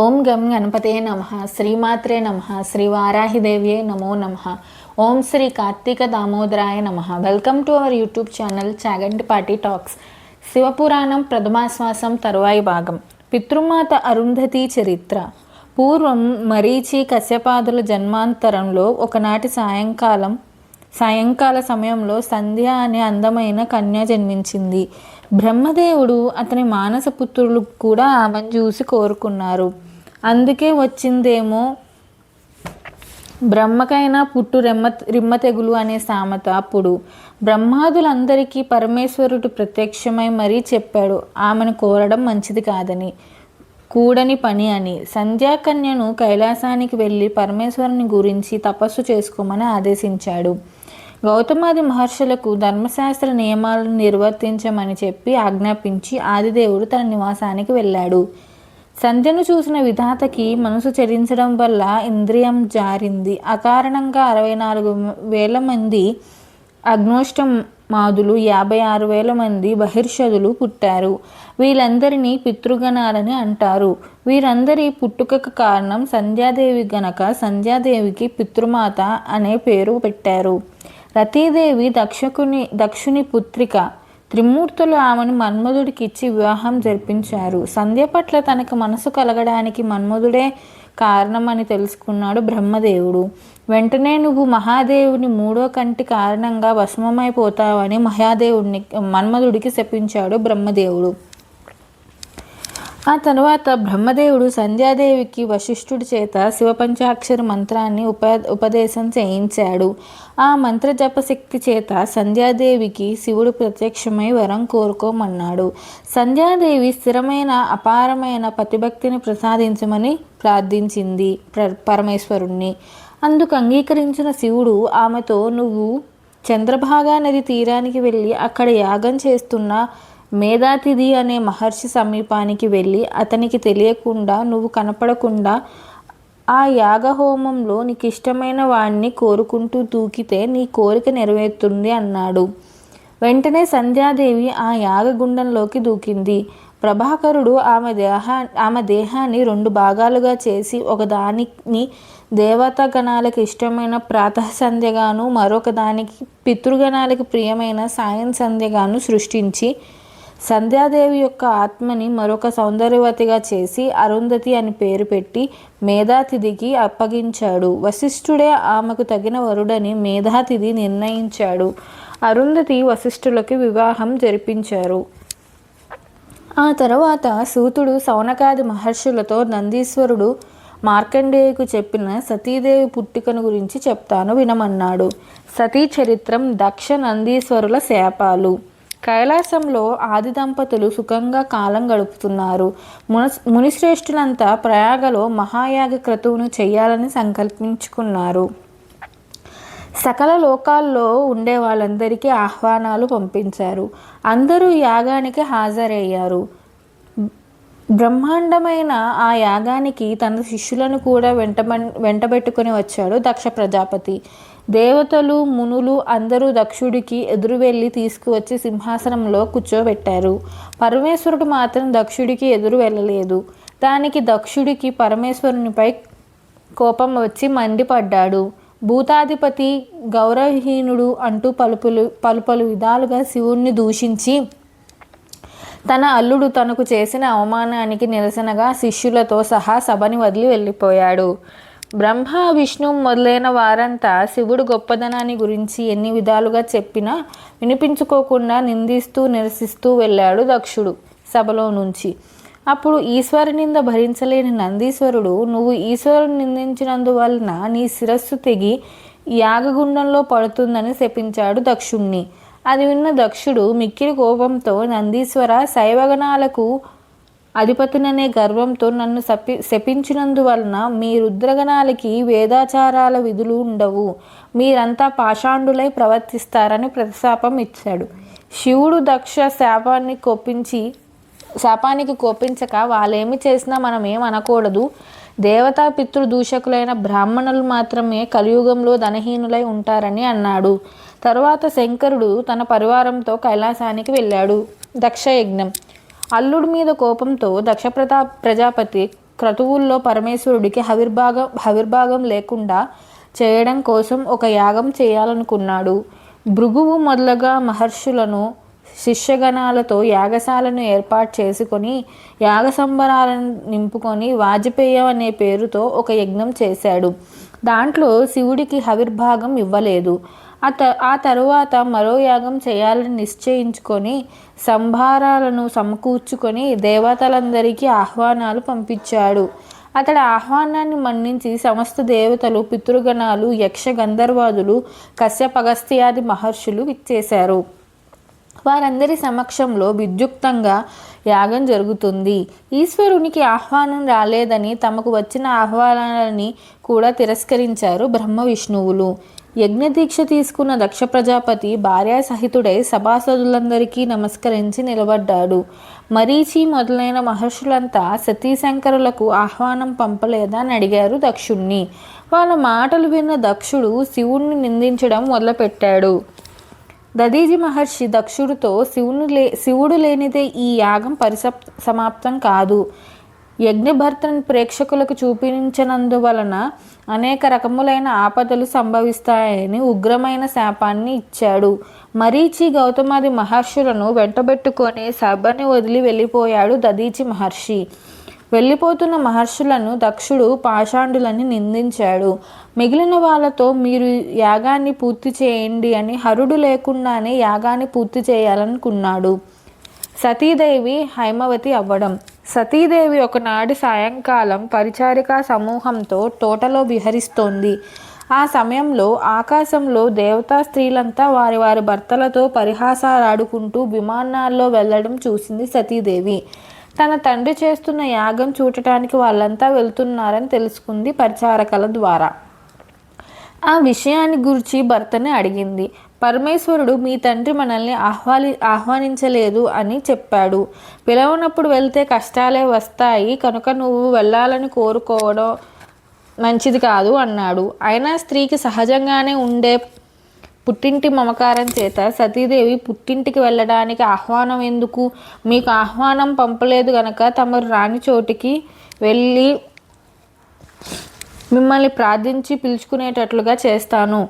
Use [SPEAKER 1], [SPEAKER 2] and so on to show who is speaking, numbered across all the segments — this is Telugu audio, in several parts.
[SPEAKER 1] ఓం గం గణపతే నమ శ్రీమాత్రే నమ శ్రీ వారాహిదేవ్యే నమో నమ ఓం శ్రీ కార్తీక దామోదరాయ నమ. Welcome to our YouTube channel Chagantipati talks Shiva Purana ప్రథమాశ్వాసం తరువాయి భాగం. పితృమాత అరుంధతి చరిత్ర. పూర్వం మరీచి కశ్యపాదుల జన్మాంతరంలో ఒకనాటి సాయంకాలం సాయంకాల సమయంలో సంధ్య అనే అందమైన కన్య జన్మించింది. బ్రహ్మదేవుడు అతని మానస పుత్రులు కూడా ఆమెను చూసి కోరుకున్నారు. అందుకే వచ్చిందేమో బ్రహ్మకైనా పుట్టు రెమ్మ రిమ్మ తెగులు అనే సామెత అప్పుడు. బ్రహ్మాదులందరికీ పరమేశ్వరుడు ప్రత్యక్షమై మరీ చెప్పాడు ఆమెను కోరడం మంచిది కాదని. కూడని పని అని. సంధ్యాకన్యను కైలాసానికి వెళ్ళి పరమేశ్వరుని గురించి తపస్సు చేసుకోమని ఆదేశించాడు. గౌతమాది మహర్షులకు ధర్మశాస్త్ర నియమాలను నిర్వర్తించమని చెప్పి ఆజ్ఞాపించి ఆదిదేవుడు తన నివాసానికి వెళ్ళాడు. సంధ్యను చూసిన విధాతకి మనసు చరించడం వల్ల ఇంద్రియం జారింది. అకారణంగా అరవై నాలుగు వేల మంది అగ్నోష్టమాదులు యాభై ఆరు వేల మంది బహిర్షదులు పుట్టారు. వీళ్ళందరినీ పితృగణాలని అంటారు. వీరందరి పుట్టుకకు కారణం సంధ్యాదేవి గనక సంధ్యాదేవికి పితృమాత అనే పేరు పెట్టారు. రతీదేవి దక్షకుని దక్షుని పుత్రిక. త్రిమూర్తులు ఆమెను మన్మధుడికి ఇచ్చి వివాహం జరిపించారు. సంధ్య పట్ల తనకు మనసు కలగడానికి మన్మధుడే కారణమని తెలుసుకున్నాడు బ్రహ్మదేవుడు. వెంటనే నువ్వు మహాదేవుని మూడో కంటి కారణంగా భస్మమైపోతావని మహాదేవుడిని మన్మధుడికి శపించాడు బ్రహ్మదేవుడు. ఆ తర్వాత బ్రహ్మదేవుడు సంధ్యాదేవికి వశిష్ఠుడి చేత శివపంచాక్షర మంత్రాన్ని ఉప ఉపదేశం చేయించాడు. ఆ మంత్ర జపశక్తి చేత సంధ్యాదేవికి శివుడు ప్రత్యక్షమై వరం కోరుకోమన్నాడు. సంధ్యాదేవి స్థిరమైన అపారమైన పతిభక్తిని ప్రసాదించమని ప్రార్థించింది ప్ర పరమేశ్వరుణ్ణి. అందుకు అంగీకరించిన శివుడు ఆమెతో నువ్వు చంద్రభాగా నది తీరానికి వెళ్ళి అక్కడ యాగం చేస్తున్న మేధాతిథి అనే మహర్షి సమీపానికి వెళ్ళి అతనికి తెలియకుండా నువ్వు కనపడకుండా ఆ యాగహోమంలో నీకు ఇష్టమైన కోరుకుంటూ దూకితే నీ కోరిక నెరవేరుతుంది అన్నాడు. వెంటనే సంధ్యాదేవి ఆ యాగగుండంలోకి దూకింది. ప్రభాకరుడు ఆమె దేహా ఆమె దేహాన్ని రెండు భాగాలుగా చేసి ఒకదానిని దేవతాగణాలకు ఇష్టమైన ప్రాతః సంధ్యగాను మరొక దానికి పితృగణాలకు ప్రియమైన సాయం సంధ్యగాను సృష్టించి సంధ్యాదేవి యొక్క ఆత్మని మరొక సౌందర్యవతిగా చేసి అరుంధతి అని పేరు పెట్టి మేధాతిథికి అప్పగించాడు. వశిష్ఠుడే ఆమెకు తగిన వరుడని మేధాతిథి నిర్ణయించాడు. అరుంధతి వశిష్ఠులకి వివాహం జరిపించారు. ఆ తర్వాత సూతుడు సౌనకాది మహర్షులతో నందీశ్వరుడు మార్కండేయుకు చెప్పిన సతీదేవి పుట్టికను గురించి చెప్తాను వినమన్నాడు. సతీ చరిత్రం దక్ష నందీశ్వరుల శాపాలు. కైలాసంలో ఆది దంపతులు సుఖంగా కాలం గడుపుతున్నారు. మున మునిశ్రేష్ఠులంతా ప్రయాగలో మహాయాగ క్రతువును చేయాలని సంకల్పించుకున్నారు. సకల లోకాల్లో ఉండే వాళ్ళందరికీ ఆహ్వానాలు పంపించారు. అందరూ యాగానికి హాజరయ్యారు. బ్రహ్మాండమైన ఆ యాగానికి తన శిష్యులను కూడా వెంట వెంటబెట్టుకుని వచ్చాడు దక్ష ప్రజాపతి. దేవతలు మునులు అందరూ దక్షుడికి ఎదురు వెళ్ళి తీసుకువచ్చి సింహాసనంలో కూర్చోబెట్టారు. పరమేశ్వరుడు మాత్రం దక్షుడికి ఎదురు వెళ్ళలేదు. దానికి దక్షుడికి పరమేశ్వరునిపై కోపం వచ్చి మండిపడ్డాడు. భూతాధిపతి గౌరవహీనుడు అంటూ పలుపులు పలు పలు విధాలుగా శివుణ్ణి దూషించి తన అల్లుడు తనకు చేసిన అవమానానికి నిరసనగా శిష్యులతో సహా సభని వదిలి వెళ్ళిపోయాడు. బ్రహ్మ విష్ణు మొదలైన వారంతా శివుడు గొప్పదనాన్ని గురించి ఎన్ని విధాలుగా చెప్పినా వినిపించుకోకుండా నిందిస్తూ నిరసిస్తూ వెళ్ళాడు దక్షుడు సభలో నుంచి. అప్పుడు ఈశ్వరు నింద భరించలేని నందీశ్వరుడు నువ్వు ఈశ్వరుని నిందించినందువలన నీ శిరస్సు తెగి యాగగుండంలో పడుతుందని శపించాడు దక్షుణ్ణి. అది విన్న దక్షుడు మిక్కిలి కోపంతో నందీశ్వర శైవగణాలకు అధిపతిననే గర్వంతో నన్ను శపి శపించినందువలన మీ రుద్రగణాలకి వేదాచారాల విధులు ఉండవు. మీరంతా పాషాండులై ప్రవర్తిస్తారని ప్రతిశాపం ఇచ్చాడు. శివుడు దక్ష శాపాన్ని కోపించి శాపానికి కోపించక వాళ్ళేమి చేసినా మనం ఏమనకూడదు అనకూడదు. దేవతా పితృదూషకులైన బ్రాహ్మణులు మాత్రమే కలియుగంలో ధనహీనులై ఉంటారని అన్నాడు. తరువాత శంకరుడు తన పరివారంతో కైలాసానికి వెళ్ళాడు. దక్షయజ్ఞం. అల్లుడి మీద కోపంతో దక్షప్రతా ప్రజాపతి క్రతువుల్లో పరమేశ్వరుడికి హవిర్భాగం హవిర్భాగం లేకుండా చేయడం కోసం ఒక యాగం చేయాలనుకున్నాడు. భృగువు మొదలగా మహర్షులను శిష్యగణాలతో యాగశాలను ఏర్పాటు చేసుకొని యాగ సంబరాలను నింపుకొని వాజపేయం అనే పేరుతో ఒక యజ్ఞం చేశాడు. దాంట్లో శివుడికి హవిర్భాగం ఇవ్వలేదు. ఆ త ఆ తరువాత మరో యాగం చేయాలని నిశ్చయించుకొని సంభారాలను సమకూర్చుకొని దేవతలందరికీ ఆహ్వానాలు పంపించాడు. అతడి ఆహ్వానాన్ని మన్నించి సమస్త దేవతలు పితృగణాలు యక్ష గంధర్వాదులు కశ్యపగస్త్యాది మహర్షులు విచ్చేశారు. వారందరి సమక్షంలో విద్యుక్తంగా యాగం జరుగుతుంది. ఈశ్వరునికి ఆహ్వానం రాలేదని తమకు వచ్చిన ఆహ్వానాలని కూడా తిరస్కరించారు బ్రహ్మ విష్ణువులు. యజ్ఞదీక్ష తీసుకున్న దక్ష ప్రజాపతి భార్యా సహితుడై సభాసదులందరికీ నమస్కరించి నిలబడ్డాడు. మరీచి మొదలైన మహర్షులంతా సతీశంకరులకు ఆహ్వానం పంపలేదా అని అడిగారు దక్షుణ్ణి. వాళ్ళ మాటలు విన్న దక్షుడు శివుణ్ణి నిందించడం మొదలుపెట్టాడు. దదీజి మహర్షి దక్షుడితో శివుని లే శివుడు లేనిదే ఈ యాగం పరిసప్ సమాప్తం కాదు. యజ్ఞభర్తను ప్రేక్షకులకు చూపించినందువలన అనేక రకములైన ఆపదలు సంభవిస్తాయని ఉగ్రమైన శాపాన్ని ఇచ్చాడు. మరీచి గౌతమాది మహర్షులను వెంటబెట్టుకొని సభని వదిలి వెళ్ళిపోయాడు దదీచి మహర్షి. వెళ్ళిపోతున్న మహర్షులను దక్షుడు పాషాండులని నిందించాడు. మిగిలిన వాళ్ళతో మీరు యాగాన్ని పూర్తి చేయండి అని హరుడు లేకుండానే యాగాన్ని పూర్తి చేయాలనుకున్నాడు. సతీదేవి హైమవతి అవ్వడం. సతీదేవి ఒకనాడు సాయంకాలం పరిచారికా సమూహంతో తోటలో విహరిస్తోంది. ఆ సమయంలో ఆకాశంలో దేవతా స్త్రీలంతా వారి వారి భర్తలతో పరిహాసాలాడుకుంటూ విమానాల్లో వెళ్ళడం చూసింది సతీదేవి. తన తండ్రి చేస్తున్న యాగం చూడటానికి వాళ్ళంతా వెళ్తున్నారని తెలుసుకుంది పరిచారకల ద్వారా. ఆ విషయాన్ని గురించి భర్తని అడిగింది. పరమేశ్వరుడు మీ తండ్రి మనల్ని ఆహ్వాని ఆహ్వానించలేదు అని చెప్పాడు. పిలవనప్పుడు వెళ్తే కష్టాలే వస్తాయి కనుక నువ్వు వెళ్ళాలని కోరుకోవడం మంచిది కాదు అన్నాడు. అయినా స్త్రీకి సహజంగానే ఉండే పుట్టింటి మమకారం చేత సతీదేవి పుట్టింటికి వెళ్ళడానికి ఆహ్వానం ఎందుకు? మీకు ఆహ్వానం పంపలేదు గనక తమరు రాని చోటికి వెళ్ళి మిమ్మల్ని ప్రార్థించి పిలుచుకునేటట్లుగా చేస్తాను.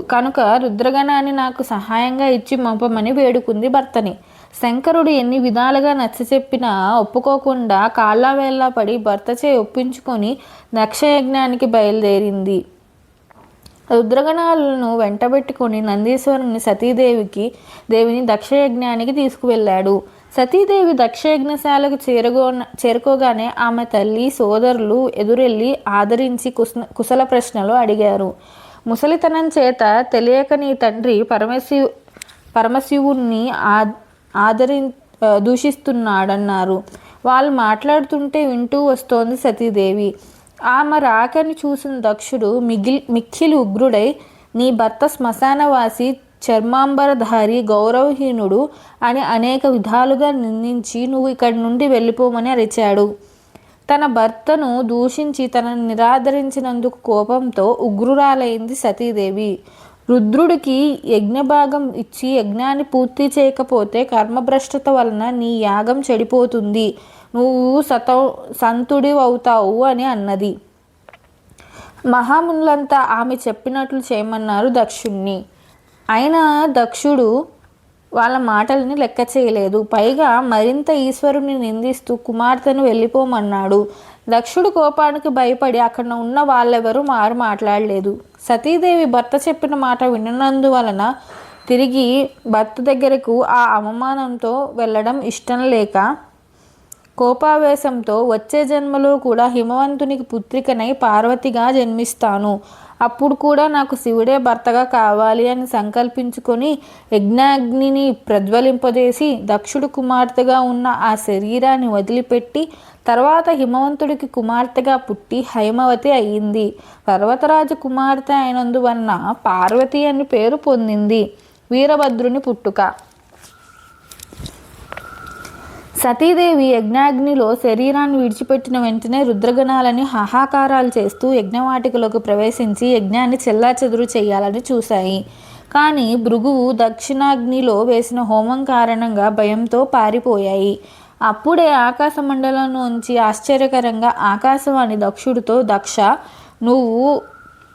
[SPEAKER 1] కనుక రుద్రగణాన్ని నాకు సహాయంగా ఇచ్చి పంపమని వేడుకుంది భర్తని. శంకరుడు ఎన్ని విధాలుగా నచ్చచెప్పినా ఒప్పుకోకుండా కాళ్ళవేళ్ళ పడి భర్తచే ఒప్పించుకొని దక్షయజ్ఞానికి బయలుదేరింది. రుద్రగణాలను వెంటబెట్టుకుని నందీశ్వరుని సతీదేవికి దేవిని దక్షయజ్ఞానికి తీసుకువెళ్ళాడు. సతీదేవి దక్షయజ్ఞశాలకు చేరుగో చేరుకోగానే ఆమె తల్లి సోదరులు ఎదురెళ్ళి ఆదరించి కుశ కుశల ప్రశ్నలు అడిగారు. ముసలితనం చేత తెలియక నీ తండ్రి పరమశివు పరమశివుణ్ణి ఆదరి దూషిస్తున్నాడన్నారు. వాళ్ళు మాట్లాడుతుంటే వింటూ వస్తోంది సతీదేవి. ఆమె రాకని చూసిన దక్షుడు మిగిలి మిక్కిలి ఉగ్రుడై నీ భర్త శ్మశానవాసి చర్మాంబరధారి గౌరవహీనుడు అని అనేక విధాలుగా నిందించి నువ్వు ఇక్కడి నుండి వెళ్ళిపోమని అరిచాడు. తన భర్తను దూషించి తనను నిరాదరించినందుకు కోపంతో ఉగ్రురాలైంది సతీదేవి. రుద్రుడికి యజ్ఞభాగం ఇచ్చి యజ్ఞాన్ని పూర్తి చేయకపోతే కర్మభ్రష్టత వలన నీ యాగం చెడిపోతుంది. నువ్వు సత సంతుడి అవుతావు అని అన్నది. మహామునులంతా ఆమె చెప్పినట్లు చేయమన్నారు దక్షుణ్ణి. అయినా దక్షుడు వాళ్ళ మాటల్ని లెక్క చేయలేదు. పైగా మరింత ఈశ్వరుని నిందిస్తూ కుమార్తెను వెళ్ళిపోమన్నాడు. దక్షుడు కోపానికి భయపడి అక్కడ ఉన్న వాళ్ళెవరూ మారు మాట్లాడలేదు. సతీదేవి భర్త చెప్పిన మాట విన్నందువలన తిరిగి భర్త దగ్గరకు ఆ అవమానంతో వెళ్ళడం ఇష్టం లేక కోపావేశంతో వచ్చే జన్మలో కూడా హిమవంతునికి పుత్రికనై పార్వతిగా జన్మిస్తాను. అప్పుడు కూడా నాకు శివుడే భర్తగా కావాలి అని సంకల్పించుకొని యజ్ఞాగ్నిని ప్రజ్వలింపజేసి దక్షుడు కుమార్తెగా ఉన్న ఆ శరీరాన్ని వదిలిపెట్టి తర్వాత హిమవంతుడికి కుమార్తెగా పుట్టి హైమవతి అయింది. పర్వతరాజు కుమార్తె అయినందువలన పార్వతి అని పేరు పొందింది. వీరభద్రుని పుట్టుక. సతీదేవి యజ్ఞాగ్నిలో శరీరాన్ని విడిచిపెట్టిన వెంటనే రుద్రగణాలని హాహాకారాలు చేస్తూ యజ్ఞవాటికలోకి ప్రవేశించి యజ్ఞాన్ని చెల్లాచెదురు చేయాలని చూశాయి. కానీ భృగువు దక్షిణాగ్నిలో వేసిన హోమం కారణంగా భయంతో పారిపోయాయి. అప్పుడే ఆకాశ మండలం నుంచి ఆశ్చర్యకరంగా ఆకాశవాణి దక్షుడితో దక్ష నువ్వు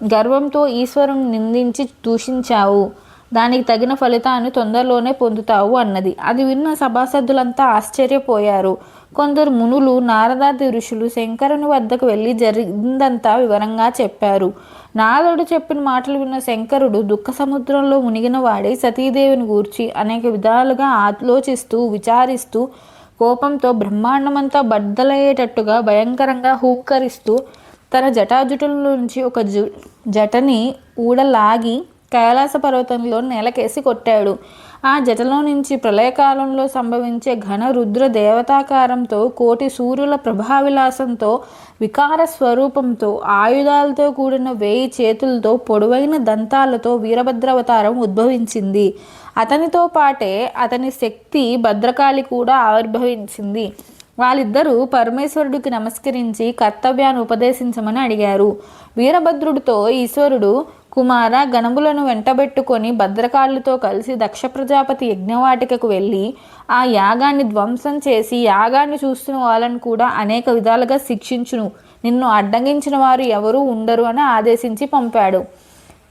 [SPEAKER 1] గర్వంతో ఈశ్వరుని నిందించి దూషించావు. దానికి తగిన ఫలితాన్ని తొందరలోనే పొందుతావు అన్నది. అది విన్న సభాసదులంతా ఆశ్చర్యపోయారు. కొందరు మునులు నారదాది ఋషులు శంకరుని వద్దకు వెళ్ళి జరిగిందంతా వివరంగా చెప్పారు. నారదుడు చెప్పిన మాటలు విన్న శంకరుడు దుఃఖ సముద్రంలో మునిగిన వాడే సతీదేవిని గూర్చి అనేక విధాలుగా ఆలోచిస్తూ విచారిస్తూ కోపంతో బ్రహ్మాండమంతా బద్దలయ్యేటట్టుగా భయంకరంగా హూకరిస్తూ తన జటాజుటుల నుంచి ఒక జు జటని ఊడలాగి కైలాస పర్వతంలో నేలకేసి కొట్టాడు. ఆ జటలో నుంచి ప్రళయకాలంలో సంభవించే ఘన రుద్ర దేవతాకారంతో కోటి సూర్యుల ప్రభావిలాసంతో వికార స్వరూపంతో ఆయుధాలతో కూడిన వేయి చేతులతో పొడవైన దంతాలతో వీరభద్రావతారం ఉద్భవించింది. అతనితో పాటే అతని శక్తి భద్రకాళి కూడా ఆవిర్భవించింది. వాళ్ళిద్దరూ పరమేశ్వరుడికి నమస్కరించి కర్తవ్యాన్ని ఉపదేశించమని అడిగారు. వీరభద్రుడితో ఈశ్వరుడు కుమార గణములను వెంటబెట్టుకొని భద్రకాళ్ళుతో కలిసి దక్ష ప్రజాపతి యజ్ఞవాటికకు వెళ్ళి ఆ యాగాన్ని ధ్వంసం చేసి యాగాన్ని చూస్తున్న వాళ్ళని కూడా అనేక విధాలుగా శిక్షించును. నిన్ను అడ్డగించిన వారు ఎవరూ ఉండరు అని ఆదేశించి పంపాడు.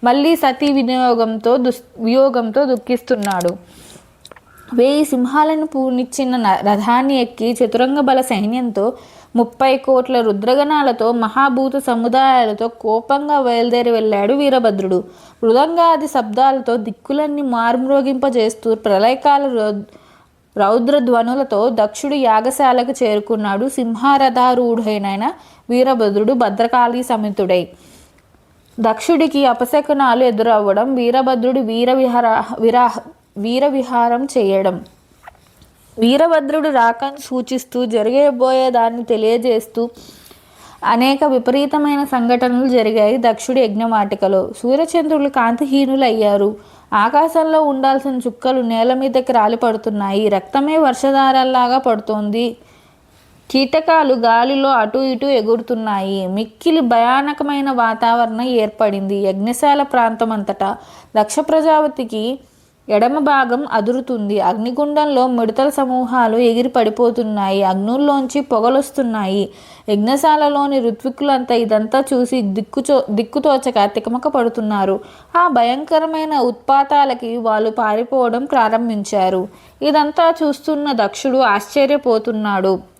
[SPEAKER 1] మళ్ళీ సతీ వినియోగంతో దుస్ వియోగంతో దుఃఖిస్తున్నాడు. వేయి సింహాలను పూనిచ్చిన న- రథాన్ని ఎక్కి చతురంగ బల సైన్యంతో ముప్పై కోట్ల రుద్రగణాలతో మహాభూత సముదాయాలతో కోపంగా బయలుదేరి వెళ్ళాడు వీరభద్రుడు. మృదంగాది శబ్దాలతో దిక్కులన్నీ మార్మ్రోగింపజేస్తూ ప్రళయకాల రౌ- రౌద్ర ధ్వనులతో దక్షుడు యాగశాలకు చేరుకున్నాడు సింహారథారూఢైన వీరభద్రుడు భద్రకాళి సమితుడై. దక్షుడికి అపశకునాలు ఎదురవ్వడం వీరభద్రుడు వీర విహార విరా వీర విహారం చేయడం. వీరభద్రుడు రాకను సూచిస్తూ జరిగేబోయే దాన్ని తెలియజేస్తూ అనేక విపరీతమైన సంఘటనలు జరిగాయి దక్షుడి యజ్ఞవాటికలో. సూర్యచంద్రులు కాంతిహీనులయ్యారు. ఆకాశంలో ఉండాల్సిన చుక్కలు నేల మీదకి రాలిపడుతున్నాయి. రక్తమే వర్షధారల్లాగా పడుతోంది. కీటకాలు గాలిలో అటు ఇటు ఎగురుతున్నాయి. మిక్కిలి భయానకమైన వాతావరణం ఏర్పడింది. యజ్ఞశాల ప్రాంతం అంతటా దక్ష ప్రజాపతికి ఎడమ భాగం అదురుతుంది. అగ్నిగుండంలో మిడతల సమూహాలు ఎగిరి పడిపోతున్నాయి అగ్నుల్లోంచి పొగలొస్తున్నాయి. యజ్ఞశాలలోని ఋత్విక్కులంతా ఇదంతా చూసి దిక్కుచో దిక్కుతోచక తికమక పడుతున్నారు ఆ భయంకరమైన ఉత్పాతాలకి వాళ్ళు పారిపోవడం ప్రారంభించారు. ఇదంతా చూస్తున్న దక్షుడు ఆశ్చర్యపోతున్నాడు.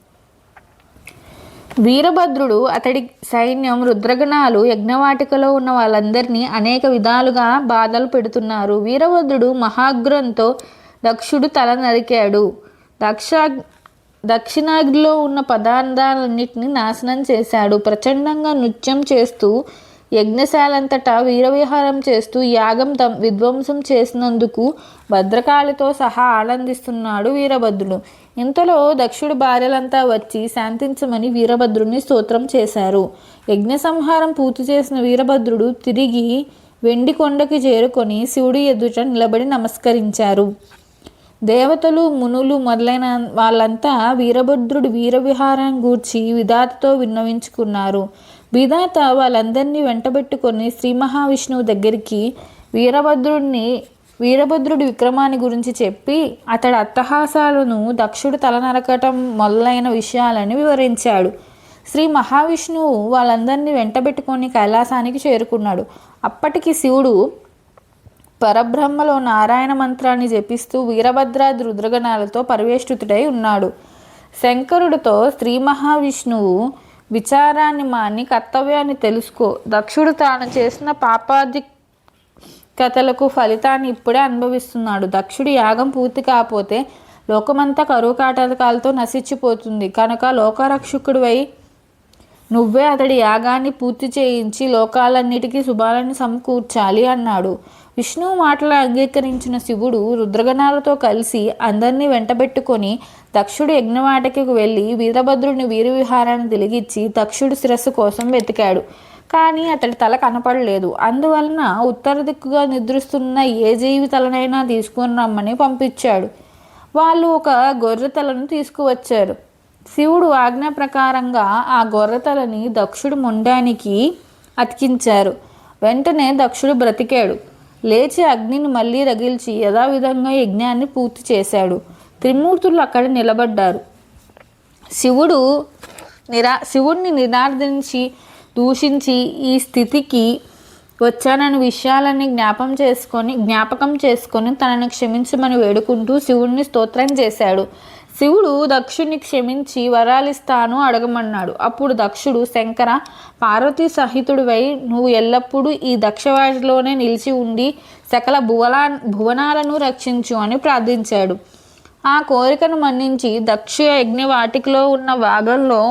[SPEAKER 1] వీరభద్రుడు అతడి సైన్యం రుద్రగణాలు యజ్ఞవాటికలో ఉన్న వాళ్ళందరినీ అనేక విధాలుగా బాధలు పెడుతున్నారు. వీరభద్రుడు మహాగ్రంతో దక్షుడు తల నరికాడు. దక్ష దక్షిణాగ్నిలో ఉన్న పదార్థాలన్నింటినీ నాశనం చేశాడు. ప్రచండంగా నృత్యం చేస్తూ యజ్ఞశాలంతటా వీరవిహారం చేస్తూ యాగం తం విధ్వంసం చేసినందుకు భద్రకాళితో సహా ఆనందిస్తున్నాడు వీరభద్రుడు. ఇంతలో దక్షుడి భార్యలంతా వచ్చి శాంతించమని వీరభద్రుడిని స్తోత్రం చేశారు. యజ్ఞ సంహారం పూర్తి చేసిన వీరభద్రుడు తిరిగి వెండి కొండకి చేరుకొని శివుడి ఎదుట నిలబడి నమస్కరించారు. దేవతలు మునులు మొదలైన వాళ్ళంతా వీరభద్రుడి వీరవిహారం గూర్చి విధాతతో విన్నవించుకున్నారు. విధాత వాళ్ళందరినీ వెంటబెట్టుకొని శ్రీ మహావిష్ణువు దగ్గరికి వీరభద్రుడిని వీరభద్రుడి విక్రమాన్ని గురించి చెప్పి అతడి అట్టహాసాలను దక్షుడు తల నరకటం మొదలైన విషయాలను వివరించాడు. శ్రీ మహావిష్ణువు వాళ్ళందరినీ వెంటబెట్టుకొని కైలాసానికి చేరుకున్నాడు. అప్పటికి శివుడు పరబ్రహ్మలో నారాయణ మంత్రాన్ని జపిస్తూ వీరభద్రాది రుద్రగణాలతో పరివేష్టితుడై ఉన్నాడు. శంకరుడితో శ్రీ మహావిష్ణువు విచారాన్ని మాని కర్తవ్యాన్ని తెలుసుకో. దక్షుడు తాను చేసిన పాపాది కథలకు ఫలితాన్ని ఇప్పుడే అనుభవిస్తున్నాడు. దక్షుడి యాగం పూర్తి కాకపోతే లోకమంతా కరువు కాటకాలతో నశించిపోతుంది. కనుక లోకరక్షకుడివై నువ్వే అతడి యాగాన్ని పూర్తి చేయించి లోకాలన్నిటికీ శుభాలను సమకూర్చాలి అన్నాడు. విష్ణువు మాటలు అంగీకరించిన శివుడు రుద్రగణాలతో కలిసి అందరినీ వెంటబెట్టుకొని దక్షుడు యజ్ఞవాటికి వెళ్ళి వీరభద్రుని వీరవిహారాన్ని తిరిగిచ్చి దక్షుడు శిరస్సు కోసం వెతికాడు. కానీ అతడి తల కనపడలేదు. అందువలన ఉత్తర దిక్కుగా నిద్రిస్తున్న ఏ జీవి తలనైనా తీసుకుని రమ్మని పంపించాడు. వాళ్ళు ఒక గొర్రె తలను తీసుకువచ్చారు. శివుడు ఆజ్ఞ ప్రకారంగా ఆ గొర్రెతలని దక్షుడు మొండానికి అతికించారు. వెంటనే దక్షుడు బ్రతికాడు. లేచి అగ్నిని మళ్ళీ రగిల్చి యథావిధంగా యజ్ఞాన్ని పూర్తి చేశాడు. త్రిమూర్తులు అక్కడ నిలబడ్డారు. శివుడు నిరా శివుడిని నినార్దించి దూషించి ఈ స్థితికి వచ్చానని విషయాలన్నీ జ్ఞాపం చేసుకొని జ్ఞాపకం చేసుకొని తనని క్షమించమని వేడుకుంటూ శివుడిని స్తోత్రం చేశాడు. శివుడు దక్షుణ్ణి క్షమించి వరాలిస్తాను అడగమన్నాడు. అప్పుడు దక్షుడు శంకర పార్వతీ సహితుడివై నువ్వు ఎల్లప్పుడూ ఈ దక్షవాటిలోనే నిలిచి ఉండి సకల భువనా భువనాలను రక్షించు అని ప్రార్థించాడు. ఆ కోరికను మన్నించి దక్ష యజ్ఞవాటికలో ఉన్న భాగంలో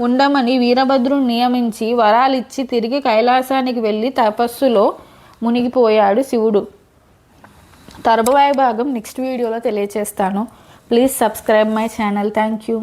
[SPEAKER 1] ఉండమని వీరభద్రుని నియమించి వరాలిచ్చి తిరిగి కైలాసానికి వెళ్ళి తపస్సులో మునిగిపోయాడు శివుడు. తర్వాయి భాగం నెక్స్ట్ వీడియోలో తెలియచేస్తాను. Please subscribe my channel thank you